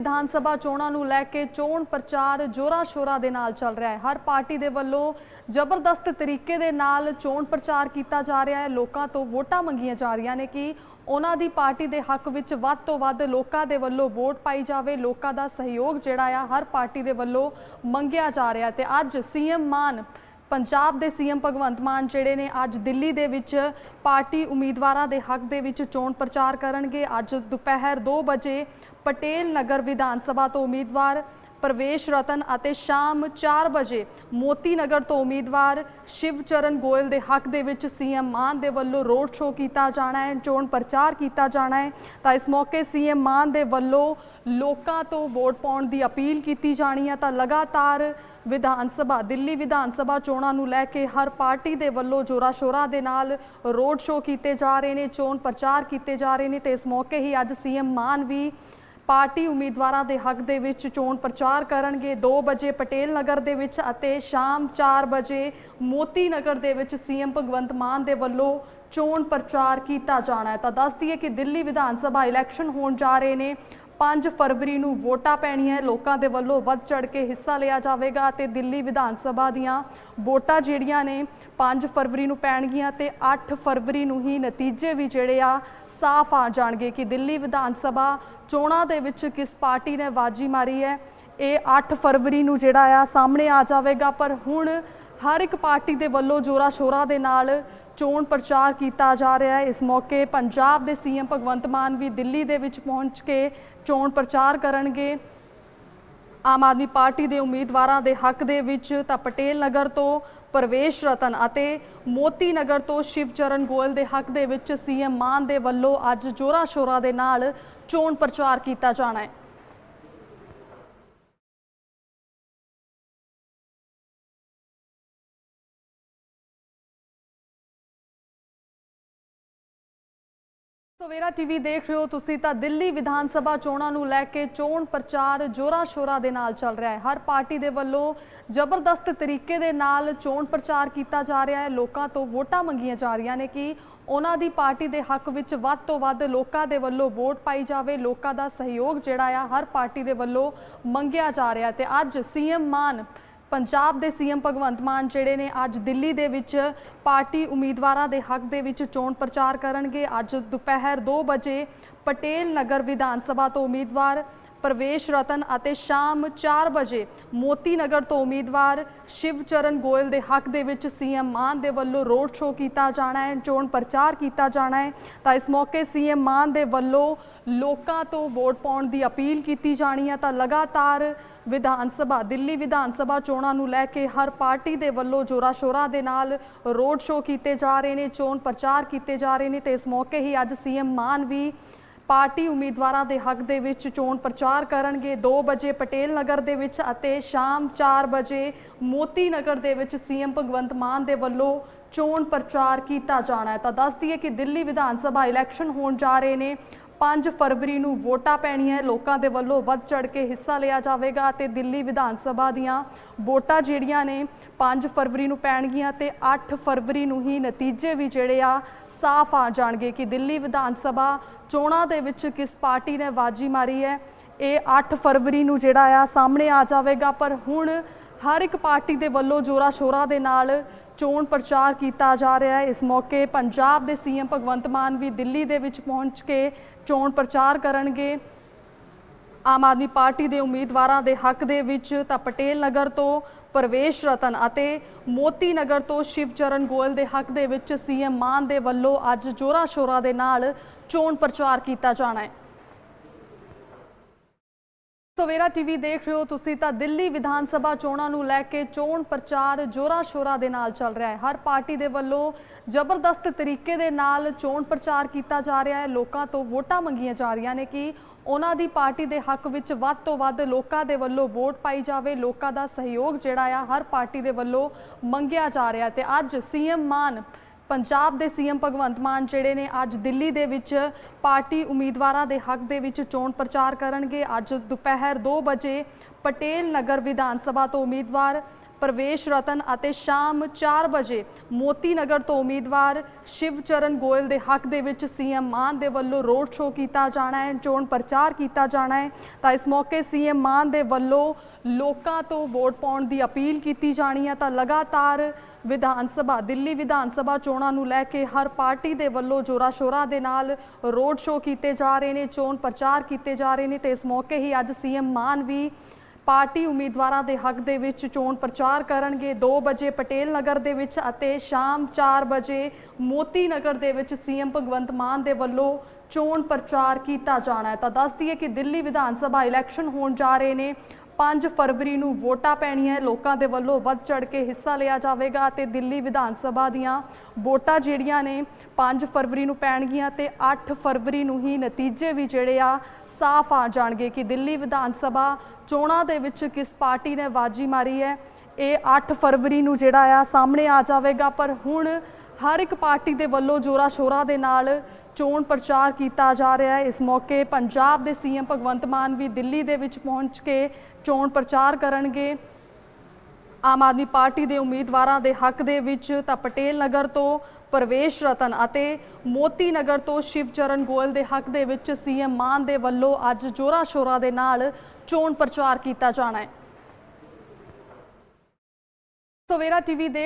ਵਿਧਾਨ ਸਭਾ ਚੋਣਾਂ ਨੂੰ ਲੈ ਕੇ ਚੋਣ ਪ੍ਰਚਾਰ ਜੋਰਾ ਸ਼ੋਰਾ ਦੇ ਨਾਲ ਚੱਲ ਰਿਹਾ ਹੈ। ਹਰ ਪਾਰਟੀ ਦੇ ਵੱਲੋਂ ਜ਼ਬਰਦਸਤ ਤਰੀਕੇ ਦੇ ਨਾਲ ਚੋਣ ਪ੍ਰਚਾਰ ਕੀਤਾ ਜਾ ਰਿਹਾ ਹੈ। ਲੋਕਾਂ ਤੋਂ ਵੋਟਾਂ ਮੰਗੀਆਂ ਜਾ ਰਹੀਆਂ ਨੇ ਕਿ ਉਹਨਾਂ ਦੀ ਪਾਰਟੀ ਦੇ ਹੱਕ ਵਿੱਚ ਵੱਧ ਤੋਂ ਵੱਧ ਲੋਕਾਂ ਦੇ ਵੱਲੋਂ ਵੋਟ ਪਾਈ ਜਾਵੇ। ਲੋਕਾਂ ਦਾ ਸਹਿਯੋਗ ਜਿਹੜਾ ਆ, ਹਰ ਪਾਰਟੀ ਦੇ ਵੱਲੋਂ ਮੰਗਿਆ ਜਾ ਰਿਹਾ ਤੇ ਅੱਜ ਸੀਐਮ ਮਾਨ ਪੰਜਾਬ ਦੇ ਸੀਐਮ ਭਗਵੰਤ ਮਾਨ ਜਿਹੜੇ ਨੇ ਅੱਜ ਦਿੱਲੀ ਦੇ ਵਿੱਚ ਪਾਰਟੀ ਉਮੀਦਵਾਰਾਂ ਦੇ ਹੱਕ ਦੇ ਵਿੱਚ ਚੋਣ ਪ੍ਰਚਾਰ ਕਰਨਗੇ। ਅੱਜ ਦੁਪਹਿਰ 2 ਵਜੇ ਪਟੇਲ ਨਗਰ ਵਿਧਾਨ ਸਭਾ ਤੋਂ ਉਮੀਦਵਾਰ ਪ੍ਰਵੇਸ਼ ਰਤਨ ਅਤੇ ਸ਼ਾਮ 4 ਵਜੇ ਮੋਤੀ ਨਗਰ ਤੋਂ ਉਮੀਦਵਾਰ ਸ਼ਿਵਚਰਨ ਗੋਇਲ ਦੇ ਹੱਕ ਦੇ ਵਿੱਚ ਸੀਐਮ ਮਾਨ ਦੇ ਵੱਲੋਂ ਰੋਡ ਸ਼ੋਅ ਕੀਤਾ ਜਾਣਾ ਹੈ, ਚੋਣ ਪ੍ਰਚਾਰ ਕੀਤਾ ਜਾਣਾ ਹੈ। ਤਾਂ ਇਸ ਮੌਕੇ ਸੀਐਮ ਮਾਨ ਦੇ ਵੱਲੋਂ ਲੋਕਾਂ ਤੋਂ ਵੋਟ ਪਾਉਣ ਦੀ ਅਪੀਲ ਕੀਤੀ ਜਾਣੀ ਹੈ। ਤਾਂ ਲਗਾਤਾਰ ਵਿਧਾਨ ਸਭਾ, ਦਿੱਲੀ ਵਿਧਾਨ ਸਭਾ ਚੋਣਾਂ ਨੂੰ ਲੈ ਕੇ ਹਰ ਪਾਰਟੀ ਦੇ ਵੱਲੋਂ ਜੋਰਾ ਸ਼ੋਰਾ ਦੇ ਨਾਲ ਰੋਡ ਸ਼ੋਅ ਕੀਤੇ ਜਾ ਰਹੇ ਨੇ, ਚੋਣ ਪ੍ਰਚਾਰ ਕੀਤੇ ਜਾ ਰਹੇ ਨੇ। ਤੇ ਇਸ ਮੌਕੇ ਹੀ ਅੱਜ ਸੀਐਮ ਮਾਨ ਵੀ ਪਾਰਟੀ ਉਮੀਦਵਾਰਾਂ ਦੇ ਹੱਕ ਦੇ ਵਿੱਚ ਚੋਣ ਪ੍ਰਚਾਰ ਕਰਨਗੇ। 2 ਵਜੇ ਪਟੇਲ ਨਗਰ ਦੇ ਵਿੱਚ ਅਤੇ ਸ਼ਾਮ 4 ਵਜੇ ਮੋਤੀ ਨਗਰ ਦੇ ਵਿੱਚ ਸੀਐਮ ਭਗਵੰਤ ਮਾਨ ਦੇ ਵੱਲੋਂ ਚੋਣ ਪ੍ਰਚਾਰ ਕੀਤਾ ਜਾਣਾ ਹੈ। ਤਾਂ ਦੱਸ ਦਈਏ ਕਿ ਦਿੱਲੀ ਵਿਧਾਨ ਸਭਾ ਇਲੈਕਸ਼ਨ ਹੋਣ ਜਾ ਰਹੇ ਨੇ। 5 ਫਰਵਰੀ ਨੂੰ ਵੋਟਾਂ ਪੈਣੀਆਂ ਲੋਕਾਂ ਦੇ ਵੱਲੋਂ ਵੱਧ ਚੜ ਕੇ ਹਿੱਸਾ ਲਿਆ ਜਾਵੇਗਾ ਤੇ ਦਿੱਲੀ ਵਿਧਾਨ ਸਭਾ ਦੀਆਂ ਵੋਟਾਂ ਜਿਹੜੀਆਂ ਨੇ 5 ਫਰਵਰੀ ਨੂੰ ਪੈਣਗੀਆਂ ਤੇ 8 ਫਰਵਰੀ ਨੂੰ ਹੀ ਨਤੀਜੇ ਵੀ ਜਿਹੜੇ ਆ ਸਾਫ਼ ਆ ਜਾਣਗੇ ਕਿ ਦਿੱਲੀ ਵਿਧਾਨ ਸਭਾ ਚੋਣਾਂ ਦੇ ਵਿੱਚ ਕਿਸ ਪਾਰਟੀ ਨੇ ਬਾਜੀ ਮਾਰੀ ਹੈ। ਇਹ 8 ਫਰਵਰੀ ਨੂੰ ਜਿਹੜਾ ਆ ਸਾਹਮਣੇ ਆ ਜਾਵੇਗਾ, ਪਰ ਹੁਣ ਹਰ ਇੱਕ ਪਾਰਟੀ ਦੇ ਵੱਲੋਂ ਜੋਰਾ ਸ਼ੋਰਾ ਦੇ ਨਾਲ ਚੋਣ ਪ੍ਰਚਾਰ ਕੀਤਾ ਜਾ ਰਿਹਾ ਹੈ। ਇਸ ਮੌਕੇ ਪੰਜਾਬ ਦੇ ਸੀਐਮ ਭਗਵੰਤ ਮਾਨ ਵੀ ਦਿੱਲੀ ਦੇ ਵਿੱਚ ਪਹੁੰਚ ਕੇ ਚੋਣ ਪ੍ਰਚਾਰ ਕਰਨਗੇ। ਆਮ ਆਦਮੀ ਪਾਰਟੀ ਦੇ ਉਮੀਦਵਾਰਾਂ ਦੇ ਹੱਕ ਦੇ ਵਿੱਚ ਤਾਂ ਪਟੇਲ ਨਗਰ ਤੋਂ ਪ੍ਰਵੇਸ਼ ਰਤਨ ਅਤੇ ਮੋਤੀ ਨਗਰ ਤੋਂ ਸ਼ਿਵਚਰਨ ਗੋਇਲ ਦੇ ਹੱਕ ਦੇ ਵਿੱਚ ਸੀਐਮ ਮਾਨ ਦੇ ਵੱਲੋਂ ਅੱਜ ਜੋਰਾ ਸ਼ੋਰਾ ਦੇ ਨਾਲ ਚੋਣ ਪ੍ਰਚਾਰ ਕੀਤਾ ਜਾਣਾ ਹੈ। ਸਵੇਰਾ ਟੀਵੀ ਦੇਖ ਰਹੇ ਹੋ ਤੁਸੀਂ ਤਾਂ ਦਿੱਲੀ ਵਿਧਾਨ ਸਭਾ ਚੋਣਾਂ ਨੂੰ ਲੈ ਕੇ ਚੋਣ ਪ੍ਰਚਾਰ ਜੋਰਾ ਸ਼ੋਰਾ ਦੇ ਨਾਲ ਚੱਲ ਰਿਹਾ ਹੈ। ਹਰ ਪਾਰਟੀ ਦੇ ਵੱਲੋਂ ਜ਼ਬਰਦਸਤ ਤਰੀਕੇ ਦੇ ਨਾਲ ਚੋਣ ਪ੍ਰਚਾਰ ਕੀਤਾ ਜਾ ਰਿਹਾ ਹੈ। ਲੋਕਾਂ ਤੋਂ ਵੋਟਾਂ ਮੰਗੀਆਂ ਜਾ ਰਹੀਆਂ ਨੇ ਕਿ ਉਹਨਾਂ ਦੀ ਪਾਰਟੀ ਦੇ ਹੱਕ ਵਿੱਚ ਵੱਧ ਤੋਂ ਵੱਧ ਲੋਕਾਂ ਦੇ ਵੱਲੋਂ ਵੋਟ ਪਾਈ ਜਾਵੇ। ਲੋਕਾਂ ਦਾ ਸਹਿਯੋਗ ਜਿਹੜਾ ਆ ਹਰ ਪਾਰਟੀ ਦੇ ਵੱਲੋਂ ਮੰਗਿਆ ਜਾ ਰਿਹਾ ਤੇ ਅੱਜ ਸੀਐਮ ਮਾਨ ਪੰਜਾਬ ਦੇ ਸੀਐਮ ਭਗਵੰਤ ਮਾਨ ਜਿਹੜੇ ਨੇ ਅੱਜ ਦਿੱਲੀ ਦੇ ਵਿੱਚ ਪਾਰਟੀ ਉਮੀਦਵਾਰਾਂ ਦੇ ਹੱਕ ਦੇ ਵਿੱਚ ਚੋਣ ਪ੍ਰਚਾਰ ਕਰਨਗੇ। ਅੱਜ ਦੁਪਹਿਰ 2 ਵਜੇ ਪਟੇਲ ਨਗਰ ਵਿਧਾਨ ਸਭਾ ਤੋਂ ਉਮੀਦਵਾਰ ਪ੍ਰਵੇਸ਼ ਰਤਨ ਅਤੇ ਸ਼ਾਮ 4 ਵਜੇ ਮੋਤੀ ਨਗਰ ਤੋਂ ਉਮੀਦਵਾਰ ਸ਼ਿਵਚਰਨ ਗੋਇਲ ਦੇ ਹੱਕ ਦੇ ਵਿੱਚ ਸੀਐਮ ਮਾਨ ਦੇ ਵੱਲੋਂ ਰੋਡ ਸ਼ੋਅ ਕੀਤਾ ਜਾਣਾ ਹੈ, ਚੋਣ ਪ੍ਰਚਾਰ ਕੀਤਾ ਜਾਣਾ ਹੈ। ਤਾਂ ਇਸ ਮੌਕੇ ਸੀਐਮ ਮਾਨ ਦੇ ਵੱਲੋਂ ਲੋਕਾਂ ਤੋਂ ਵੋਟ ਪਾਉਣ ਦੀ ਅਪੀਲ ਕੀਤੀ ਜਾਣੀ ਹੈ। ਤਾਂ ਲਗਾਤਾਰ ਵਿਧਾਨ ਸਭਾ, ਦਿੱਲੀ ਵਿਧਾਨ ਸਭਾ ਚੋਣਾਂ ਨੂੰ ਲੈ ਕੇ ਹਰ ਪਾਰਟੀ ਦੇ ਵੱਲੋਂ ਜੋਰਾ ਸ਼ੋਰਾ ਦੇ ਨਾਲ ਰੋਡ ਸ਼ੋਅ ਕੀਤੇ ਜਾ ਰਹੇ ਨੇ, ਚੋਣ ਪ੍ਰਚਾਰ ਕੀਤੇ ਜਾ ਰਹੇ ਨੇ। ਤੇ ਇਸ ਮੌਕੇ ਹੀ ਅੱਜ ਸੀਐਮ ਮਾਨ ਵੀ ਪਾਰਟੀ ਉਮੀਦਵਾਰਾਂ ਦੇ ਹੱਕ ਦੇ ਵਿੱਚ ਚੋਣ ਪ੍ਰਚਾਰ ਕਰਨਗੇ। 2 ਵਜੇ ਪਟੇਲ ਨਗਰ ਦੇ ਵਿੱਚ ਅਤੇ ਸ਼ਾਮ 4 ਵਜੇ ਮੋਤੀ ਨਗਰ ਦੇ ਵਿੱਚ ਸੀਐਮ ਭਗਵੰਤ ਮਾਨ ਦੇ ਵੱਲੋਂ ਚੋਣ ਪ੍ਰਚਾਰ ਕੀਤਾ ਜਾਣਾ ਹੈ। ਤਾਂ ਦੱਸ ਦਈਏ ਕਿ ਦਿੱਲੀ ਵਿਧਾਨ ਸਭਾ ਇਲੈਕਸ਼ਨ ਹੋਣ ਜਾ ਰਹੇ ਨੇ। 5 ਫਰਵਰੀ ਨੂੰ ਵੋਟਾਂ ਪੈਣੀਆਂ ਲੋਕਾਂ ਦੇ ਵੱਲੋਂ ਵੱਧ ਚੜ ਕੇ ਹਿੱਸਾ ਲਿਆ ਜਾਵੇਗਾ ਤੇ ਦਿੱਲੀ ਵਿਧਾਨ ਸਭਾ ਦੀਆਂ ਵੋਟਾਂ ਜਿਹੜੀਆਂ ਨੇ 5 ਫਰਵਰੀ ਨੂੰ ਪੈਣਗੀਆਂ ਤੇ 8 ਫਰਵਰੀ ਨੂੰ ਹੀ ਨਤੀਜੇ ਵੀ ਜਿਹੜੇ ਆ ਸਾਫ਼ ਆ ਜਾਣਗੇ ਕਿ ਦਿੱਲੀ ਵਿਧਾਨ ਸਭਾ ਚੋਣਾਂ ਦੇ ਵਿੱਚ ਕਿਸ ਪਾਰਟੀ ਨੇ ਬਾਜੀ ਮਾਰੀ ਹੈ। ਇਹ 8 ਫਰਵਰੀ ਨੂੰ ਜਿਹੜਾ ਆ ਸਾਹਮਣੇ ਆ ਜਾਵੇਗਾ, ਪਰ ਹੁਣ ਹਰ ਇੱਕ ਪਾਰਟੀ ਦੇ ਵੱਲੋਂ ਜੋਰਾ ਸ਼ੋਰਾ ਦੇ ਨਾਲ ਚੋਣ ਪ੍ਰਚਾਰ ਕੀਤਾ ਜਾ ਰਿਹਾ ਹੈ। ਇਸ ਮੌਕੇ ਪੰਜਾਬ ਦੇ ਸੀਐਮ ਭਗਵੰਤ ਮਾਨ ਵੀ ਦਿੱਲੀ ਦੇ ਵਿੱਚ ਪਹੁੰਚ ਕੇ ਚੋਣ ਪ੍ਰਚਾਰ ਕਰਨਗੇ। ਆਮ ਆਦਮੀ ਪਾਰਟੀ ਦੇ ਉਮੀਦਵਾਰਾਂ ਦੇ ਹੱਕ ਦੇ ਵਿੱਚ ਤਾਂ ਪਟੇਲ ਨਗਰ ਤੋਂ ਪ੍ਰਵੇਸ਼ ਰਤਨ ਅਤੇ ਮੋਤੀ ਨਗਰ ਤੋਂ ਸ਼ਿਵਚਰਨ ਗੋਇਲ ਦੇ ਹੱਕ ਦੇ ਵਿੱਚ ਸੀਐਮ ਮਾਨ ਦੇ ਵੱਲੋਂ ਅੱਜ ਜੋਰਾ ਸ਼ੋਰਾ ਦੇ ਨਾਲ ਚੋਣ ਪ੍ਰਚਾਰ ਕੀਤਾ ਜਾਣਾ ਹੈ। ਸਵੇਰਾ ਟੀਵੀ ਦੇਖ ਰਹੇ ਹੋ ਤੁਸੀਂ ਤਾਂ ਦਿੱਲੀ ਵਿਧਾਨ ਸਭਾ ਚੋਣਾਂ ਨੂੰ ਲੈ ਕੇ ਚੋਣ ਪ੍ਰਚਾਰ ਜੋਰਾ ਸ਼ੋਰਾ ਦੇ ਨਾਲ ਚੱਲ ਰਿਹਾ ਹੈ। ਹਰ ਪਾਰਟੀ ਦੇ ਵੱਲੋਂ ਜ਼ਬਰਦਸਤ ਤਰੀਕੇ ਦੇ ਨਾਲ ਚੋਣ ਪ੍ਰਚਾਰ ਕੀਤਾ ਜਾ ਰਿਹਾ ਹੈ। ਲੋਕਾਂ ਤੋਂ ਵੋਟਾਂ ਮੰਗੀਆਂ ਜਾ ਰਹੀਆਂ ਨੇ ਕਿ ਉਹਨਾਂ ਦੀ ਪਾਰਟੀ ਦੇ ਹੱਕ ਵਿੱਚ ਵੱਧ ਤੋਂ ਵੱਧ ਲੋਕਾਂ ਦੇ ਵੱਲੋਂ ਵੋਟ ਪਾਈ ਜਾਵੇ। ਲੋਕਾਂ ਦਾ ਸਹਿਯੋਗ ਜਿਹੜਾ ਆ ਹਰ ਪਾਰਟੀ ਦੇ ਵੱਲੋਂ ਮੰਗਿਆ ਜਾ ਰਿਹਾ ਤੇ ਅੱਜ ਸੀਐਮ ਮਾਨ ਪੰਜਾਬ ਦੇ ਸੀਐਮ ਭਗਵੰਤ ਮਾਨ ਜਿਹੜੇ ਨੇ ਅੱਜ ਦਿੱਲੀ ਦੇ ਵਿੱਚ ਪਾਰਟੀ ਉਮੀਦਵਾਰਾਂ ਦੇ ਹੱਕ ਦੇ ਵਿੱਚ ਚੋਣ ਪ੍ਰਚਾਰ ਕਰਨਗੇ। ਅੱਜ ਦੁਪਹਿਰ 2 ਵਜੇ ਪਟੇਲ ਨਗਰ ਵਿਧਾਨ ਸਭਾ ਤੋਂ ਉਮੀਦਵਾਰ ਪ੍ਰਵੇਸ਼ ਰਤਨ ਅਤੇ ਸ਼ਾਮ 4 ਵਜੇ ਮੋਤੀ ਨਗਰ ਤੋਂ ਉਮੀਦਵਾਰ ਸ਼ਿਵਚਰਨ ਗੋਇਲ ਦੇ ਹੱਕ ਦੇ ਵਿੱਚ ਸੀਐਮ ਮਾਨ ਦੇ ਵੱਲੋਂ ਰੋਡ ਸ਼ੋਅ ਕੀਤਾ ਜਾਣਾ ਹੈ, ਚੋਣ ਪ੍ਰਚਾਰ ਕੀਤਾ ਜਾਣਾ ਹੈ। ਤਾਂ ਇਸ ਮੌਕੇ ਸੀਐਮ ਮਾਨ ਦੇ ਵੱਲੋਂ ਲੋਕਾਂ ਤੋਂ ਵੋਟ ਪਾਉਣ ਦੀ ਅਪੀਲ ਕੀਤੀ ਜਾਣੀ ਹੈ। ਤਾਂ ਲਗਾਤਾਰ ਵਿਧਾਨ ਸਭਾ, ਦਿੱਲੀ ਵਿਧਾਨ ਸਭਾ ਚੋਣਾਂ ਨੂੰ ਲੈ ਕੇ ਹਰ ਪਾਰਟੀ ਦੇ ਵੱਲੋਂ ਜੋਰਾ ਸ਼ੋਰਾ ਦੇ ਨਾਲ ਰੋਡ ਸ਼ੋਅ ਕੀਤੇ ਜਾ ਰਹੇ ਨੇ, ਚੋਣ ਪ੍ਰਚਾਰ ਕੀਤੇ ਜਾ ਰਹੇ ਨੇ। ਤੇ ਇਸ ਮੌਕੇ ਹੀ ਅੱਜ ਸੀਐਮ ਮਾਨ ਵੀ ਪਾਰਟੀ ਉਮੀਦਵਾਰਾਂ ਦੇ ਹੱਕ ਦੇ ਵਿੱਚ ਚੋਣ ਪ੍ਰਚਾਰ ਕਰਨਗੇ। 2 ਵਜੇ ਪਟੇਲ ਨਗਰ ਦੇ ਵਿੱਚ ਅਤੇ ਸ਼ਾਮ 4 ਵਜੇ ਮੋਤੀ ਨਗਰ ਦੇ ਵਿੱਚ ਸੀਐਮ ਭਗਵੰਤ ਮਾਨ ਦੇ ਵੱਲੋਂ ਚੋਣ ਪ੍ਰਚਾਰ ਕੀਤਾ ਜਾਣਾ ਹੈ। ਤਾਂ ਦੱਸ ਦਈਏ ਕਿ ਦਿੱਲੀ ਵਿਧਾਨ ਸਭਾ ਇਲੈਕਸ਼ਨ ਹੋਣ ਜਾ ਰਹੇ ਨੇ। 5 ਫਰਵਰੀ ਨੂੰ ਵੋਟਾਂ ਪੈਣੀਆਂ ਲੋਕਾਂ ਦੇ ਵੱਲੋਂ ਵੱਧ ਚੜ ਕੇ ਹਿੱਸਾ ਲਿਆ ਜਾਵੇਗਾ ਤੇ ਦਿੱਲੀ ਵਿਧਾਨ ਸਭਾ ਦੀਆਂ ਵੋਟਾਂ ਜਿਹੜੀਆਂ ਨੇ 5 ਫਰਵਰੀ ਨੂੰ ਪੈਣਗੀਆਂ ਤੇ 8 ਫਰਵਰੀ ਨੂੰ ਹੀ ਨਤੀਜੇ ਵੀ ਜਿਹੜੇ ਆ ਸਾਫ਼ ਆ ਜਾਣਗੇ ਕਿ ਦਿੱਲੀ ਵਿਧਾਨ ਸਭਾ ਚੋਣਾਂ ਦੇ ਵਿੱਚ ਕਿਸ ਪਾਰਟੀ ਨੇ ਬਾਜੀ ਮਾਰੀ ਹੈ। ਇਹ 8 ਫਰਵਰੀ ਨੂੰ ਜਿਹੜਾ ਆ ਸਾਹਮਣੇ ਆ ਜਾਵੇਗਾ, ਪਰ ਹੁਣ ਹਰ ਇੱਕ ਪਾਰਟੀ ਦੇ ਵੱਲੋਂ ਜੋਰਾ ਸ਼ੋਰਾ ਦੇ ਨਾਲ ਚੋਣ ਪ੍ਰਚਾਰ ਕੀਤਾ ਜਾ ਰਿਹਾ ਹੈ। ਇਸ ਮੌਕੇ ਪੰਜਾਬ ਦੇ ਸੀਐਮ ਭਗਵੰਤ ਮਾਨ ਵੀ ਦਿੱਲੀ ਦੇ ਵਿੱਚ ਪਹੁੰਚ ਕੇ ਚੋਣ ਪ੍ਰਚਾਰ ਕਰਨਗੇ। ਆਮ ਆਦਮੀ ਪਾਰਟੀ ਦੇ ਉਮੀਦਵਾਰਾਂ ਦੇ ਹੱਕ ਦੇ ਵਿੱਚ ਤਾਂ ਪਟੇਲ ਨਗਰ ਤੋਂ ਪ੍ਰਵੇਸ਼ ਰਤਨ ਅਤੇ ਮੋਤੀ ਨਗਰ ਤੋਂ ਸ਼ਿਵਚਰਨ ਗੋਇਲ ਦੇ ਹੱਕ ਦੇ ਵਿੱਚ ਸੀਐਮ ਮਾਨ ਦੇ ਵੱਲੋਂ ਅੱਜ ਜੋਰਾ ਸ਼ੋਰਾ ਦੇ ਨਾਲ ਚੋਣ ਪ੍ਰਚਾਰ ਕੀਤਾ ਜਾਣਾ ਹੈ। ਸਵੇਰਾ ਟੀਵੀ ਦੇ